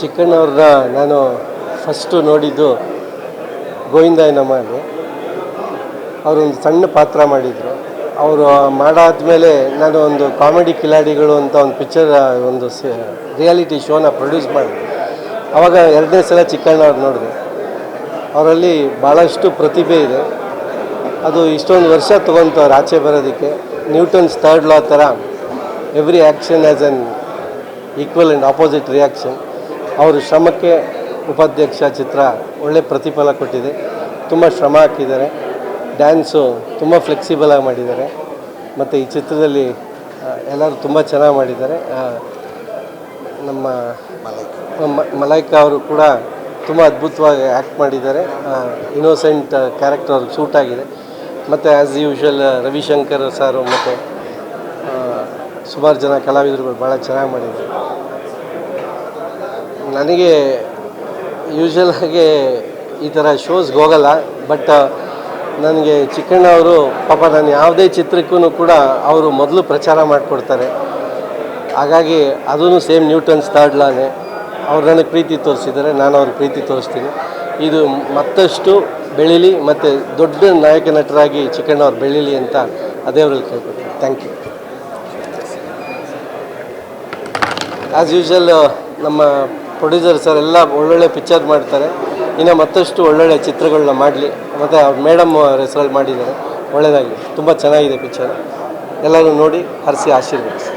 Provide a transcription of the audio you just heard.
ಚಿಕ್ಕಣ್ಣವ್ರನ್ನ ನಾನು ಫಸ್ಟು ನೋಡಿದ್ದು ಗೋವಿಂದಾಯನಮ್ಮಲ್ಲಿ ಅವರೊಂದು ಸಣ್ಣ ಪಾತ್ರ ಮಾಡಿದರು. ಅವರು ಮಾಡಾದ್ಮೇಲೆ ನಾನು ಒಂದು ಕಾಮಿಡಿ ಕಿಲಾಡಿಗಳು ಅಂತ ಒಂದು ಪಿಕ್ಚರ್ ಒಂದು ರಿಯಾಲಿಟಿ ಶೋನ ಪ್ರೊಡ್ಯೂಸ್ ಮಾಡಿದೆ. ಆವಾಗ ಎರಡನೇ ಸಲ ಚಿಕ್ಕಣ್ಣವ್ರು ನೋಡಿದೆ. ಅವರಲ್ಲಿ ಭಾಳಷ್ಟು ಪ್ರತಿಭೆ ಇದೆ. ಅದು ಇಷ್ಟೊಂದು ವರ್ಷ ತೊಗೊತವ್ರು ಆಚೆ ಬರೋದಕ್ಕೆ. ನ್ಯೂಟನ್ಸ್ ಥರ್ಡ್ ಲಾ ಥರ every action as an equal and opposite reaction ಅವರು ಶ್ರಮಕ್ಕೆ ಉಪಾಧ್ಯಕ್ಷ ಚಿತ್ರ ಒಳ್ಳೆ ಪ್ರತಿಫಲ ಕೊಟ್ಟಿದೆ. ತುಂಬ ಶ್ರಮ ಹಾಕಿದ್ದಾರೆ. ಡ್ಯಾನ್ಸು ತುಂಬ ಫ್ಲೆಕ್ಸಿಬಲ್ ಆಗಿ ಮಾಡಿದ್ದಾರೆ. ಮತ್ತು ಈ ಚಿತ್ರದಲ್ಲಿ ಎಲ್ಲರೂ ತುಂಬ ಚೆನ್ನಾಗಿ ಮಾಡಿದ್ದಾರೆ. ನಮ್ಮ ಮಲೈಕಾ ಅವರು ಕೂಡ ತುಂಬ ಅದ್ಭುತವಾಗಿ ಆ್ಯಕ್ಟ್ ಮಾಡಿದ್ದಾರೆ. ಇನೋಸೆಂಟ್ ಕ್ಯಾರೆಕ್ಟರ್ ಅವ್ರಿಗೆ ಸೂಟ್ ಆಗಿದೆ. ಮತ್ತು ಆ್ಯಸ್ ಯೂಶ್ವಲ್ ರವಿಶಂಕರ್ ಸಾರು ಮತ್ತು ಸುಮಾರು ಜನ ಕಲಾವಿದರುಗಳು ಭಾಳ ಚೆನ್ನಾಗಿ ಮಾಡಿದ್ದಾರೆ. ನನಗೆ ಯೂಶ್ವಲ್ ಆಗಿ ಈ ಥರ ಶೋಸ್ಗೆ ಹೋಗಲ್ಲ ಬಟ್ ನನಗೆ ಚಿಕ್ಕಣ್ಣ ಅವರು, ಪಾಪ ನಾನು ಯಾವುದೇ ಚಿತ್ರಕ್ಕೂ ಕೂಡ ಅವರು ಮೊದಲು ಪ್ರಚಾರ ಮಾಡಿಕೊಡ್ತಾರೆ. ಹಾಗಾಗಿ ಅದೂ ಸೇಮ್ ನ್ಯೂಟನ್ಸ್ ಥರ್ಡ್ ಲಾನೇ ಅವ್ರು ನನಗೆ ಪ್ರೀತಿ ತೋರಿಸಿದ್ದಾರೆ, ನಾನು ಅವ್ರ ಪ್ರೀತಿ ತೋರಿಸ್ತೀನಿ. ಇದು ಮತ್ತಷ್ಟು ಬೆಳೀಲಿ ಮತ್ತು ದೊಡ್ಡ ನಾಯಕ ನಟರಾಗಿ ಚಿಕ್ಕಣ್ಣ ಅವ್ರು ಬೆಳೀಲಿ ಅಂತ ಅದೇ ಅವ್ರಲ್ಲಿ ಕೇಳ್ಕೊತೀನಿ. ಥ್ಯಾಂಕ್ ಯು ಆ್ಯಸ್ ಯೂಶ್ವಲ್ ನಮ್ಮ ಪ್ರೊಡ್ಯೂಸರ್ ಸರ್ ಎಲ್ಲ ಒಳ್ಳೊಳ್ಳೆ ಪಿಕ್ಚರ್ ಮಾಡ್ತಾರೆ ಇನ್ನು ಮತ್ತಷ್ಟು ಒಳ್ಳೊಳ್ಳೆ ಚಿತ್ರಗಳನ್ನ ಮಾಡಲಿ. ಮತ್ತು ಅವ್ರ ಮೇಡಮ್ ಹೆಸರಲ್ಲಿ ಮಾಡಿದ್ದಾರೆ. ಒಳ್ಳೆಯದಾಗಿ ತುಂಬ ಚೆನ್ನಾಗಿದೆ ಪಿಕ್ಚರ್. ಎಲ್ಲರೂ ನೋಡಿ ಹರಿಸಿ ಆಶೀರ್ವದಿಸಿ.